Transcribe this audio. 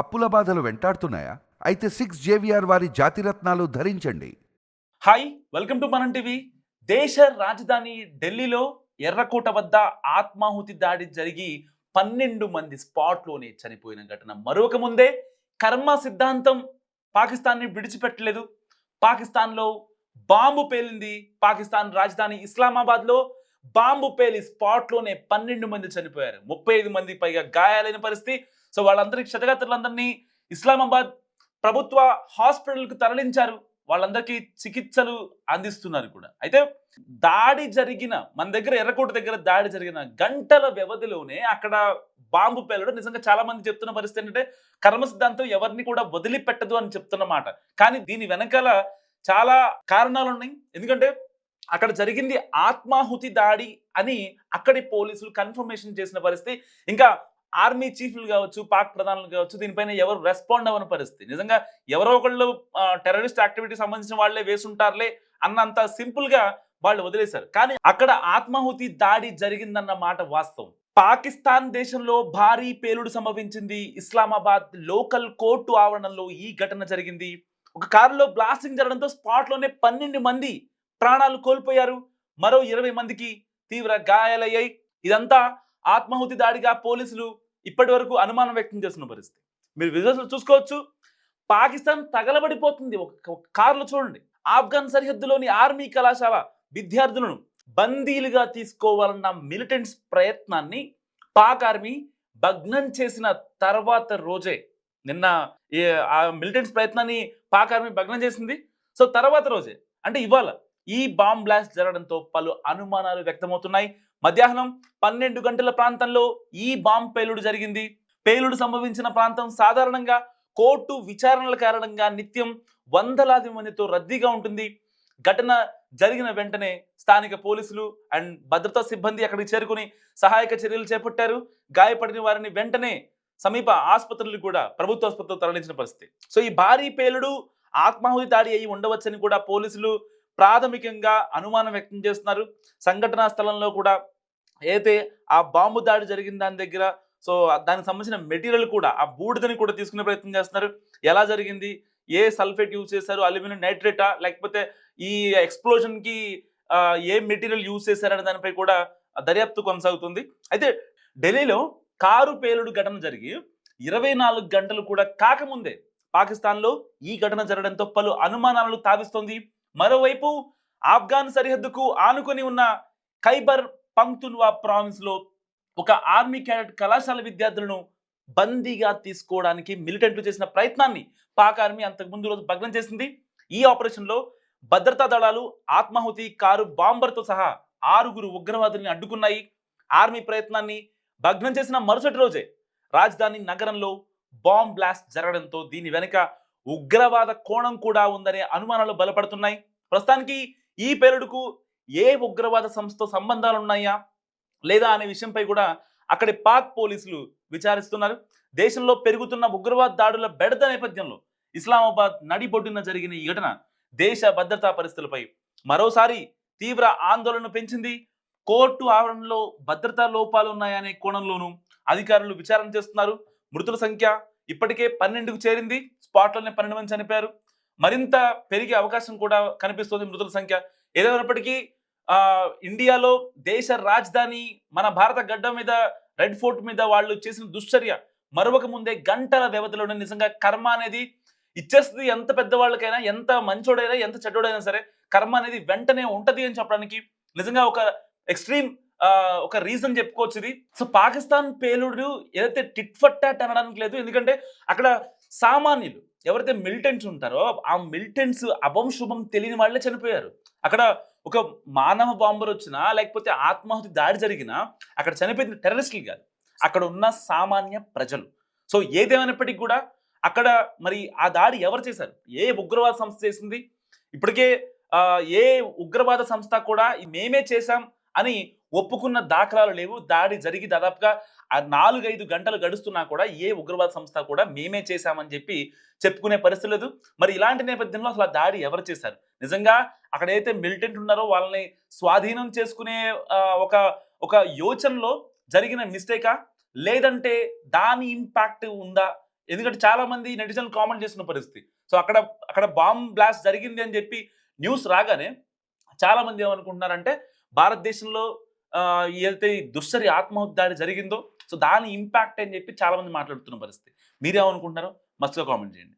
అప్పుల బాధలు వెంటాడుతున్నాయా? అయితే సిక్స్ జేవిఆర్ వారి జాతిరత్నాలు ధరించండి. Hi welcome to Manam TV. దేశ రాజధాని ఢిల్లీలో ఎర్రకోట వద్ద ఆత్మాహుతి దాడి జరిగి పన్నెండు మంది స్పాట్లోనే చనిపోయిన ఘటన. మరొక ముందే కర్మ సిద్ధాంతం పాకిస్తాన్ని విడిచిపెట్టలేదు. పాకిస్తాన్లో బాంబు పేలింది. పాకిస్తాన్ రాజధాని ఇస్లామాబాద్లో బాంబు పేలి స్పాట్లోనే పన్నెండు మంది చనిపోయారు. ముప్పై ఐదు మంది పైగా గాయాలైన పరిస్థితి. సో వాళ్ళందరికీ క్షతగాత్రులందరినీ ఇస్లామాబాద్ ప్రభుత్వ హాస్పిటల్కు తరలించారు. వాళ్ళందరికీ చికిత్సలు అందిస్తున్నారు కూడా. అయితే దాడి జరిగిన మన దగ్గర ఎర్రకోట దగ్గర దాడి జరిగిన గంటల వ్యవధిలోనే అక్కడ బాంబు పేలడం నిజంగా చాలా మంది చెప్తున్న పరిస్థితి ఏంటంటే కర్మ సిద్ధాంతం ఎవరిని కూడా వదిలిపెట్టదు అని చెప్తున్నమాట కానీ దీని వెనకాల చాలా కారణాలు ఉన్నాయి. ఎందుకంటే అక్కడ జరిగింది ఆత్మాహుతి దాడి అని అక్కడి పోలీసులు కన్ఫర్మేషన్ చేసిన పరిస్థితి. ఇంకా ఆర్మీ చీఫ్లు కావచ్చు పాక్ ప్రధానులు కావచ్చు దీనిపైన ఎవరు రెస్పాండ్ అవ్వని పరిస్థితి. నిజంగా ఎవరో ఒకళ్ళు టెర్రరిస్ట్ యాక్టివిటీ సంబంధించిన వాళ్ళే వేసుంటారులే అన్నంత సింపుల్గా వాళ్ళు వదిలేశారు. కానీ అక్కడ ఆత్మాహుతి దాడి జరిగిందన్న మాట వాస్తవం. పాకిస్తాన్ దేశంలో భారీ పేలుడు సంభవించింది. ఇస్లామాబాద్ లోకల్ కోర్టు ఆవరణలో ఈ ఘటన జరిగింది. ఒక కారులో బ్లాస్టింగ్ జరగడంతో స్పాట్లోనే పన్నెండు మంది ప్రాణాలు కోల్పోయారు. మరో ఇరవై మందికి తీవ్ర గాయాలయ్యాయి. ఇదంతా ఆత్మాహుతి దాడిగా పోలీసులు ఇప్పటి వరకు అనుమానం వ్యక్తం చేస్తున్న పరిస్థితి. మీరు విజువల్స్ చూసుకోవచ్చు. పాకిస్తాన్ తగలబడిపోతుంది. ఒక కారులో చూడండి. ఆఫ్ఘన్ సరిహద్దులోని ఆర్మీ కళాశాల విద్యార్థులను బందీలుగా తీసుకోవాలన్న మిలిటెంట్స్ ప్రయత్నాన్ని పాక్ ఆర్మీ భగ్నం చేసిన తర్వాత రోజే నిన్న ఆ మిలిటెంట్స్ ప్రయత్నాన్ని పాక్ ఆర్మీ భగ్నం చేసింది. సో తర్వాత రోజే. అంటే ఇవాళ ఈ బాంబ్ బ్లాస్ట్ జరగడంతో పలు అనుమానాలు వ్యక్తమవుతున్నాయి. మధ్యాహ్నం పన్నెండు గంటల ప్రాంతంలో ఈ బాంబ్ పేలుడు జరిగింది. పేలుడు సంభవించిన ప్రాంతం సాధారణంగా కోర్టు విచారణల కారణంగా నిత్యం వందలాది మందితో రద్దీగా ఉంటుంది. ఘటన జరిగిన వెంటనే స్థానిక పోలీసులు అండ్ భద్రతా సిబ్బంది అక్కడికి చేరుకుని సహాయక చర్యలు చేపట్టారు. గాయపడిన వారిని వెంటనే సమీప ఆసుపత్రులు కూడా ప్రభుత్వ ఆసుపత్రులు తరలించిన పరిస్థితి. సో ఈ భారీ పేలుడు ఆత్మాహుతి దాడి అయి ఉండవచ్చని కూడా పోలీసులు ప్రాథమికంగా అనుమానం వ్యక్తం చేస్తున్నారు. సంఘటనా స్థలంలో కూడా అయితే ఆ బాంబు దాడి జరిగిన దాని దగ్గర సో దానికి సంబంధించిన మెటీరియల్ కూడా ఆ బూడిదని కూడా తీసుకునే ప్రయత్నం చేస్తున్నారు. ఎలా జరిగింది? ఏ సల్ఫేట్ యూజ్ చేశారు? అల్యూమినియం నైట్రేటా? లేకపోతే ఈ ఎక్స్ప్లోజన్కి ఏ మెటీరియల్ యూజ్ చేశారనే దానిపై కూడా దర్యాప్తు కొనసాగుతుంది. అయితే ఢిల్లీలో కారు పేలుడు ఘటన జరిగి ఇరవై నాలుగు గంటలు కూడా కాకముందే పాకిస్తాన్లో ఈ ఘటన జరగడంతో పలు అనుమానాలను తావిస్తోంది. మరోవైపు ఆఫ్ఘాన్ సరిహద్దుకు ఆనుకొని ఉన్న ఖైబర్ పంక్తున్వా ప్రావిన్స్లో ఒక ఆర్మీ క్యాడెట్ కళాశాల విద్యార్థులను బందీగా తీసుకోవడానికి మిలిటెంట్లు చేసిన ప్రయత్నాన్ని పాక్ ఆర్మీ అంతకు ముందు రోజు భగ్నం చేసింది. ఈ ఆపరేషన్లో భద్రతా దళాలు ఆత్మాహుతి కారు బాంబర్తో సహా ఆరుగురు ఉగ్రవాదుల్ని అడ్డుకున్నాయి. ఆర్మీ ప్రయత్నాన్ని భగ్నం చేసిన మరుసటి రోజే రాజధాని నగరంలో బాంబ్ బ్లాస్ట్ జరగడంతో దీని వెనుక ఉగ్రవాద కోణం కూడా ఉందనే అనుమానాలు బలపడుతున్నాయి. ప్రస్తుతానికి ఈ పేలుడుకు ఏ ఉగ్రవాద సంస్థతో సంబంధాలు ఉన్నాయా లేదా అనే విషయంపై కూడా అక్కడి పాక్ పోలీసులు విచారిస్తున్నారు. దేశంలో పెరుగుతున్న ఉగ్రవాద దాడుల బెడద నేపథ్యంలో ఇస్లామాబాద్ నడిబొడ్డున జరిగిన ఈ ఘటన దేశ భద్రతా పరిస్థితులపై మరోసారి తీవ్ర ఆందోళన పెంచింది. కోర్టు ఆవరణలో భద్రతా లోపాలు ఉన్నాయనే కోణంలోనూ అధికారులు విచారణ చేస్తున్నారు. మృతుల సంఖ్య ఇప్పటికే పన్నెండుకు చేరింది. స్పాట్లోనే పన్నెండు మంది చనిపోయారు. మరింత పెరిగే అవకాశం కూడా కనిపిస్తుంది మృతుల సంఖ్య. ఏదైనప్పటికీ ఆ ఇండియాలో దేశ రాజధాని మన భారత గడ్డ మీద రెడ్ ఫోర్ట్ మీద వాళ్ళు చేసిన దుశ్చర్య మరొక ముందే గంటల వ్యవధిలోనే నిజంగా కర్మ అనేది ఇచ్చేస్తుంది. ఎంత పెద్దవాళ్ళకైనా ఎంత మంచోడైనా ఎంత చెడ్డోడైనా సరే కర్మ అనేది వెంటనే ఉంటది అని చెప్పడానికి నిజంగా ఒక ఎక్స్ట్రీమ్ ఒక రీజన్ చెప్పుకోవచ్చు ఇది. సో పాకిస్తాన్ పేలుడు ఏదైతే టిట్ ఫట్ టాట్ అనడానికి లేదు ఎందుకంటే అక్కడ సామాన్యులు ఎవరైతే మిలిటెంట్స్ ఉంటారో ఆ మిలిటెంట్స్ అభం శుభం తెలియని వాళ్ళే చనిపోయారు. అక్కడ ఒక మానవ బాంబర్ వచ్చినా లేకపోతే ఆత్మాహుతి దాడి జరిగినా అక్కడ చనిపోయింది టెర్రరిస్టులు కాదు. అక్కడ ఉన్న సామాన్య ప్రజలు. సో ఏదేమైనప్పటికీ కూడా అక్కడ మరి ఆ దాడి ఎవరు చేశారు? ఏ ఉగ్రవాద సంస్థ చేసింది? ఇప్పటికే ఏ ఉగ్రవాద సంస్థ కూడా మేమే చేశాం అని ఒప్పుకున్న దాఖలాలు లేవు. దాడి జరిగి దాదాపుగా ఆ నాలుగైదు గంటలు గడుస్తున్నా కూడా ఏ ఉగ్రవాద సంస్థ కూడా మేమే చేశామని చెప్పి చెప్పుకునే పరిస్థితి లేదు. మరి ఇలాంటి నేపథ్యంలో అసలు దాడి ఎవరు చేశారు? నిజంగా అక్కడ ఏదైతే మిలిటెంట్ ఉన్నారో వాళ్ళని స్వాధీనం చేసుకునే ఒక ఒక యోచనలో జరిగిన మిస్టేకా? లేదంటే దాని ఇంపాక్ట్ ఉందా? ఎందుకంటే చాలా మంది నెటిజన్లు కామెంట్ చేస్తున్న పరిస్థితి. సో అక్కడ అక్కడ బాంబ్ బ్లాస్ట్ జరిగింది అని చెప్పి న్యూస్ రాగానే చాలా మంది ఏమనుకుంటున్నారంటే భారతదేశంలో ఏదైతే దుస్సరి దుశ్చరి ఆత్మహత్య దాడి జరిగిందో సో దాని ఇంపాక్ట్ అని చెప్పి చాలా మంది మాట్లాడుతున్న పరిస్థితి. మీరేమనుకుంటున్నారో? మస్తుగా కామెంట్ చేయండి.